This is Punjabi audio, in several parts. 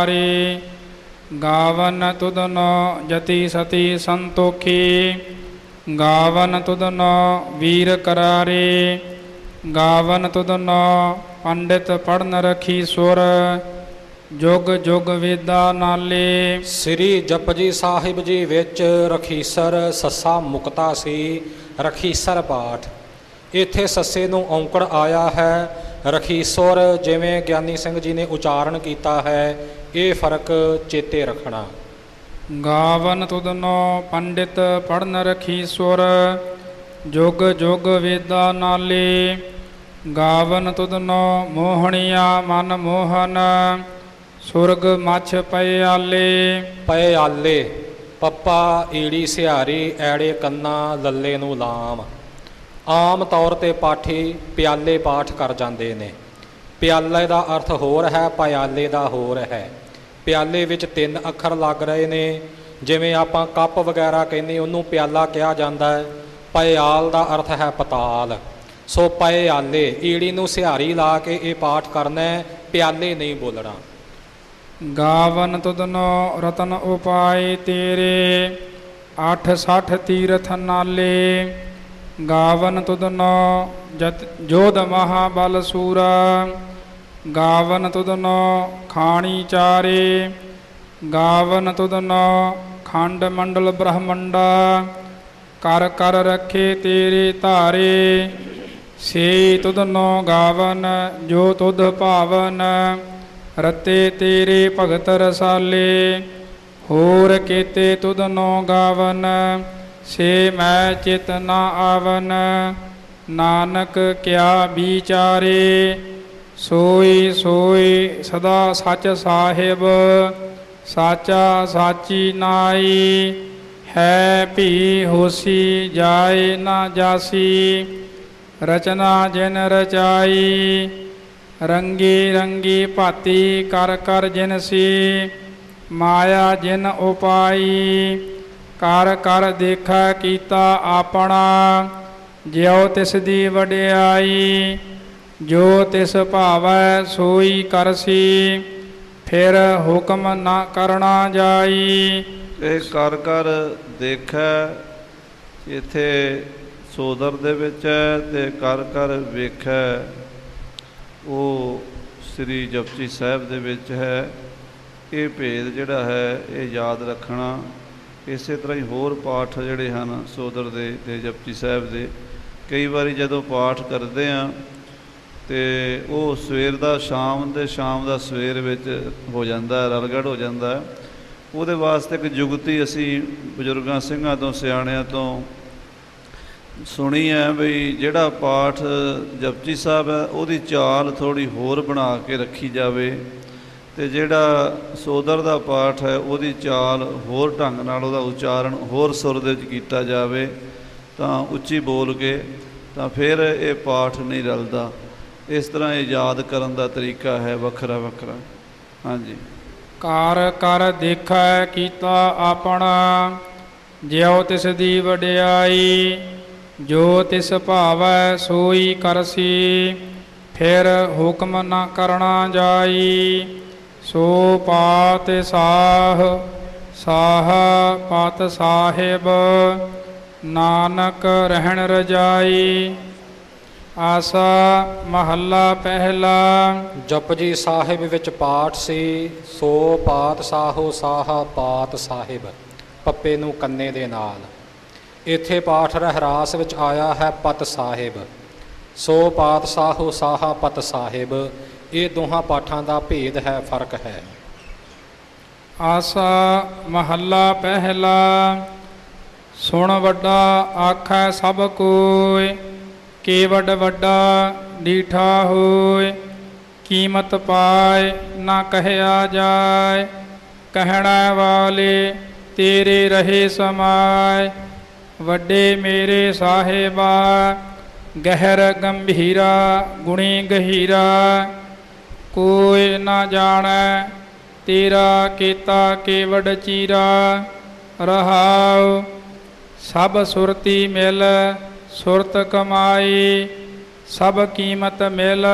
ਹਰੇ ਗਾਵਨ ਤੁਧਨੋ ਜਤੀ ਸਤੀ ਸੰਤੋਖੀ, ਗਾਵਨ ਤੁਧਨੋ ਵੀਰ ਕਰਾਰੇ, ਗਾਵਨ ਤੁਧਨੋ ਪੰਡਿਤ ਪੜਨ ਰਖੀ ਸੁਰ, ਜੁਗ ਜੁਗ ਵੇਦਾ ਨਾਲੇ। ਸ੍ਰੀ ਜਪਜੀ ਸਾਹਿਬ ਜੀ ਵਿੱਚ ਰਖੀਸਰ ਸੱਸਾ ਮੁਕਤਾ ਸੀ ਰਖੀਸਰ ਪਾਠ। ਇੱਥੇ ਸੱਸੇ ਨੂੰ ਔਂਕੜ ਆਇਆ ਹੈ ਰਖੀਸਰ ਜਿਵੇਂ ਗਿਆਨੀ ਸਿੰਘ ਜੀ ਨੇ ਉਚਾਰਨ ਕੀਤਾ ਹੈ ਇਹ ਫ਼ਰਕ ਚੇਤੇ ਰੱਖਣਾ। ਗਾਵਨ ਤੁਧਨੋ ਪੰਡਿਤ ਪੜਨ ਰਖੀ ਸੁਰ ਜੁਗ ਜੁਗ ਵੇਦਾ ਨਾਲੇ। ਗਾਵਨ ਤੁਧਨੋ ਮੋਹਣੀਆ ਮਨ ਮੋਹਨ ਸੁਰਗ ਮਛ ਪਏ ਆਲੇ। ਪਏ ਆਲੇ ਪੱਪਾ ਈੜੀ ਸਿਹਾਰੀ ਐੜੇ ਕੰਨਾ ਲੱਲੇ ਨੂੰ ਲਾਮ। ਆਮ ਤੌਰ ਤੇ ਪਾਠੀ ਪਿਆਲੇ ਪਾਠ ਕਰ ਜਾਂਦੇ ਨੇ। ਪਿਆਲੇ ਦਾ ਅਰਥ ਹੋਰ ਹੈ ਪਿਆਲੇ ਦਾ ਹੋਰ ਹੈ। ਪਿਆਲੇ ਵਿੱਚ ਤਿੰਨ ਅੱਖਰ ਲੱਗ ਰਹੇ ਨੇ। ਜਿਵੇਂ ਆਪਾਂ ਕੱਪ ਵਗੈਰਾ ਕਹਿੰਦੇ, ਉਹਨੂੰ ਪਿਆਲਾ ਕਿਹਾ ਜਾਂਦਾ ਹੈ। ਪਿਆਲ ਦਾ ਅਰਥ ਹੈ ਪਤਾਲ। ਸੋ ਪਿਆਲੇ ਈੜੀ ਨੂੰ ਸਿਹਾਰੀ ਲਾ ਕੇ ਇਹ ਪਾਠ ਕਰਨਾ ਪਿਆਲੇ ਨਹੀਂ ਬੋਲਣਾ। ਗਾਵਨ ਤੁਧਨੋ ਰਤਨ ਉਪਾਏ ਤੇਰੇ, ਅੱਠ ਸੱਠ ਤੀਰਥ ਨਾਲੇ। ਗਾਵਨ ਤੁਧਨੋ ਜਤ ਜੋਧ ਮਹਾਬਲ ਸੂਰਾ। ਗਾਵਨ ਤੁਧਨੋ ਖਾਣੀ ਚਾਰੇ। ਗਾਵਨ ਤੁਧਨੋ ਖੰਡ ਮੰਡਲ ਬ੍ਰਹਮੰਡਾ। ਕਰ ਕਰ ਰਖੇ ਤੇਰੇ ਧਾਰੇ। ਸੇ ਤੁਧਨੋ ਗਾਵਨ, ਜੋ ਤੁਧ ਭਾਵਨ। ਰਤੇ ਤੇਰੇ ਭਗਤ ਰਸਾਲੇ। ਹੋਰ ਕੀਤੇ ਤੁਧਨੋ ਗਾਵਨ। ਸੇ ਮੈਂ ਚਿਤ ਨਾ ਆਵਨ, ਨਾਨਕ ਕਿਆ ਵਿਚਾਰੇ? ਸੋਈ ਸੋਈ ਸਦਾ ਸੱਚ ਸਾਹਿਬ, ਸਾਚਾ ਸਾਚੀ ਨਾਈ। ਹੈ ਭੀ ਹੋਸੀ ਜਾਏ ਨਾ ਜਾਸੀ, ਰਚਨਾ ਜਿਨ ਰਚਾਈ। ਰੰਗੀ ਰੰਗੀ ਭਾਤੀ ਕਰ ਕਰ ਜਿਨਸੀ ਮਾਇਆ ਜਿਨ ਉਪਾਈ। ਕਰ ਕਰ ਦੇਖਾ ਕੀਤਾ ਆਪਣਾ, ਜਿਉ ਤਿਸ ਦੀ ਵਡਿਆਈ, ਜੋ ਤਿਸ ਭਾਵੈ ਸੋਈ ਕਰਸੀ, ਫਿਰ ਹੁਕਮ ਨਾ ਕਰਨਾ ਜਾਈ। ਇਹ ਕਰ ਕਰ ਦੇਖੈ, ਇੱਥੇ ਸੋਦਰ ਦੇ ਵਿੱਚ ਹੈ ਤੇ ਕਰ ਕਰ ਵੇਖੈ। ਉਹ ਸ੍ਰੀ ਜਪਜੀ ਸਾਹਿਬ ਦੇ ਵਿੱਚ ਹੈ। ਇਹ ਭੇਦ ਜਿਹੜਾ ਹੈ, ਇਹ ਯਾਦ ਰੱਖਣਾ ਇਸੇ ਤਰ੍ਹਾਂ ਹੀ ਹੋਰ ਪਾਠ ਜਿਹੜੇ ਹਨ ਸੋਦਰ ਦੇ ਤੇ ਜਪਜੀ ਸਾਹਿਬ ਦੇ, ਕਈ ਵਾਰੀ ਜਦੋਂ ਪਾਠ ਕਰਦੇ ਆ ਤੇ ਉਹ ਸਵੇਰ ਦਾ ਸ਼ਾਮ ਦੇ, ਸ਼ਾਮ ਦਾ ਸਵੇਰ ਵਿੱਚ ਹੋ ਜਾਂਦਾ ਹੈ ਰਲਗੜ ਹੋ ਜਾਂਦਾ। ਉਹਦੇ ਵਾਸਤੇ ਇੱਕ ਜੁਗਤੀ ਅਸੀਂ ਬਜ਼ੁਰਗਾਂ ਸਿੰਘਾਂ ਤੋਂ, ਸਿਆਣਿਆਂ ਤੋਂ ਸੁਣੀ ਹੈ ਵੀ ਜਿਹੜਾ ਪਾਠ ਜਪਜੀ ਸਾਹਿਬ ਹੈ, ਉਹਦੀ ਚਾਲ ਥੋੜੀ ਹੋਰ ਬਣਾ ਕੇ ਰੱਖੀ ਜਾਵੇ। ਤੇ ਜਿਹੜਾ ਸੋਦਰ ਦਾ ਪਾਠ ਹੈ, ਉਹਦੀ ਚਾਲ ਹੋਰ ਢੰਗ ਨਾਲ ਉਹਦਾ ਉਚਾਰਨ ਹੋਰ ਸੁਰ ਦੇ ਵਿੱਚ ਕੀਤਾ ਜਾਵੇ, ਤਾਂ ਉੱਚੀ ਬੋਲ ਕੇ ਤਾਂ ਫਿਰ ਇਹ ਪਾਠ ਨਹੀਂ ਰਲਦਾ। ਇਸ ਤਰ੍ਹਾਂ ਇਹ ਯਾਦ ਕਰਨ ਦਾ ਤਰੀਕਾ ਹੈ ਵੱਖਰਾ ਵੱਖਰਾ। ਹਾਂਜੀ। ਕਾਰ ਕਰ ਦੇਖੈ ਕੀਤਾ ਆਪਣਾ, ਜਿਉ ਤਿਸ ਦੀ ਵਡਿਆਈ, ਜੋ ਤਿਸ ਭਾਵੈ ਸੋਈ ਕਰਸੀ, ਫਿਰ ਹੁਕਮ ਨਾ ਕਰਨਾ ਜਾਈ। ਸੋ ਪਾਤ ਸਾਹ ਸਾਹ ਪਤ ਸਾਹਿਬ, ਨਾਨਕ ਰਹਿਣ ਰਜਾਈ। ਆਸਾ ਮਹੱਲਾ ਪਹਿਲਾ। ਜਪਜੀ ਸਾਹਿਬ ਵਿੱਚ ਪਾਠ ਸੀ, ਸੋ ਪਾਤ ਸਾਹੋ ਸਾਹਾ, ਪਾਤ ਸਾਹਿਬ, ਪੱਪੇ ਨੂੰ ਕੰਨੇ ਦੇ ਨਾਲ। ਇੱਥੇ ਪਾਠ ਰਹਿਰਾਸ ਵਿੱਚ ਆਇਆ ਹੈ ਪਤ ਸਾਹਿਬ। ਸੋ ਪਾਤ ਸਾਹੋ ਸਾਹਾ ਪਤ ਸਾਹਿਬ, ਇਹ ਦੋਹਾਂ ਪਾਠਾਂ ਦਾ ਭੇਦ ਹੈ, ਫ਼ਰਕ ਹੈ। ਆਸਾ ਮਹੱਲਾ ਪਹਿਲਾ, ਸੁਣ ਵੱਡਾ ਆਖੈ ਸਭ ਕੋਇ, ਕੇਵਡ ਵੱਡਾ ਡੀਠਾ ਹੋਇ, ਕੀਮਤ ਪਾਏ ਨਾ ਕਹਿਆ ਜਾਏ ਕਹਿਣਾ ਵਾਲੇ ਤੇਰੇ ਰਹੇ ਸਮਾਏ ਵੱਡੇ ਮੇਰੇ ਸਾਹਿਬਾ ਗਹਿਰ ਗੰਭੀਰਾ, ਗੁਣੀ ਗਹੀਰਾ, ਕੋਈ ਨਾ ਜਾਣੈ, ਤੇਰਾ ਕੀਤਾ ਕੇਵਡ ਚੀਰਾ, ਰਹਾਉ, ਸਭ ਸੁਰਤੀ ਮਿਲ, ਸੁਰਤ ਕਮਾਈ, ਸਭ ਕੀਮਤ ਮਿਲ,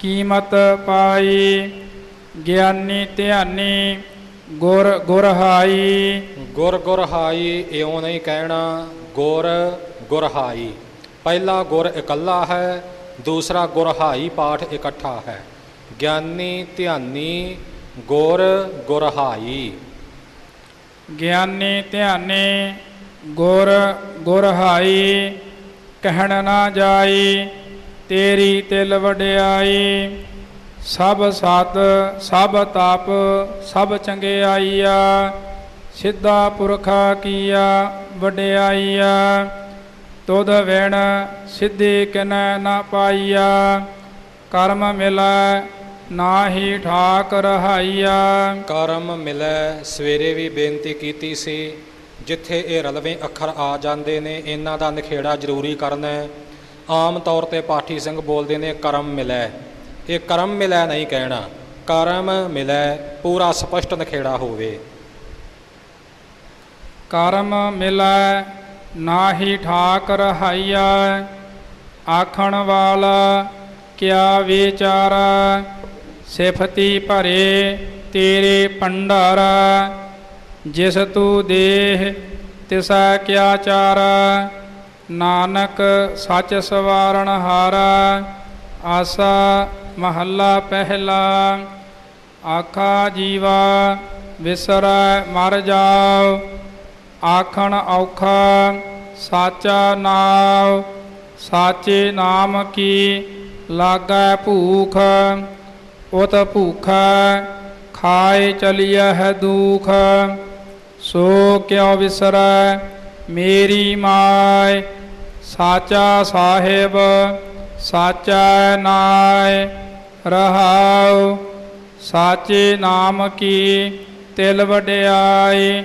ਕੀਮਤ ਪਾਈ, ਗਿਆਨੀ ਧਿਆਨੀ, ਗੁਰ ਗੁਰਹਾਈ। ਗੁਰ ਗੁਰਹਾਈ, ਇਉਂ ਨਹੀਂ ਕਹਿਣਾ, ਗੁਰ ਗੁਰਹਾਈ। ਪਹਿਲਾ ਗੁਰ ਇਕੱਲਾ ਹੈ, ਦੂਸਰਾ ਗੁਰਹਾਈ ਪਾਠ ਇਕੱਠਾ ਹੈ। ਗਿਆਨੀ, ਧਿਆਨੀ, ਗੁਰ ਗੁਰਹਾਈ ਗਿਆਨੀ, ਧਿਆਨੀ, ਗੁਰ ਗੁਰਹਾਈ ਕਹਿਣ ਨਾ ਜਾਈ, ਤੇਰੀ ਤਿਲ ਵਡਿਆਈ। ਸਭ ਸਤ, ਸਭ ਤਪ, ਸਭ ਚੰਗਿਆਈਆ। ਸਿੱਧਾ ਪੁਰਖਾ ਕੀਆ, ਵਡਿਆਈਆ। ਤੁਧ ਵਿਣ ਸਿੱਧੀ ਕਿਨੈ ਨਾ ਪਾਈਆ ਕਰਮ ਮਿਲੈ ਨਾਹੀ ਠਾਕ ਰਹਾਈਆ ਕਰਮ ਮਿਲੈ ਸਵੇਰੇ ਵੀ ਬੇਨਤੀ ਕੀਤੀ ਸੀ ਜਿੱਥੇ ਇਹ ਰਲਵੇਂ ਅੱਖਰ ਆ ਜਾਂਦੇ ਨੇ ਇਹਨਾਂ ਦਾ ਨਿਖੇੜਾ ਜ਼ਰੂਰੀ ਕਰਨਾ। ਹੈ ਆਮ ਤੌਰ ਤੇ ਪਾਠੀ ਸਿੰਘ ਬੋਲਦੇ ਨੇ ਕਰਮ ਮਿਲੈ। ਇਹ ਕਰਮ ਮਿਲੈ ਨਹੀਂ ਕਹਿਣਾ ਕਰਮ ਮਿਲੈ ਪੂਰਾ ਸਪਸ਼ਟ ਨਿਖੇੜਾ ਹੋਵੇ। ਕਰਮ ਮਿਲੈ ਨਾਹੀ ਠਾਕ ਰਹਾਈਆ ਆਖਣ ਵਾਲਾ ਕਿਆ ਵਿਚਾਰਾ? ਸਿਫਤੀ ਭਰੇ ਤੇਰੇ ਭੰਡਾਰਾ, ਜਿਸ ਤੂੰ ਦੇਹ ਤਿਸਾ ਕਿਆ ਚਾਰਾ? ਨਾਨਕ ਸੱਚ ਸਵਾਰਣ ਹਾਰਾ, ਆਸਾ ਮਹੱਲਾ ਪਹਿਲਾ। ਆਖਾ ਜੀਵਾ, ਵਿਸਰੈ ਮਰ ਜਾਓ ਆਖਣ ਔਖਾ ਸਾਚਾ ਨਾਮ ਸਾਚੇ ਨਾਮ ਕੀ ਲਾਗੈ ਭੂਖ? ਉਤ ਭੂਖਾ, ਖਾਏ ਚਲਿਆ ਹੈ ਦੁਖ। ਸੋ ਕਿਉ ਵਿਸਰੈ ਮੇਰੀ ਮਾਇ ਸਾਚਾ ਸਾਹਿਬ, ਸਾਚਾ ਨਾਇ ਰਹਾਉ। ਸਾਚੇ ਨਾਮ ਕੀ ਤਿਲ ਵਡਿਆਈ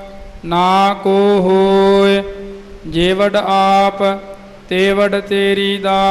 ਨਾ ਕੋ ਹੋਇ ਜੇਵਡ ਆਪ ਤੇਵਡ ਤੇਰੀ ਦਾ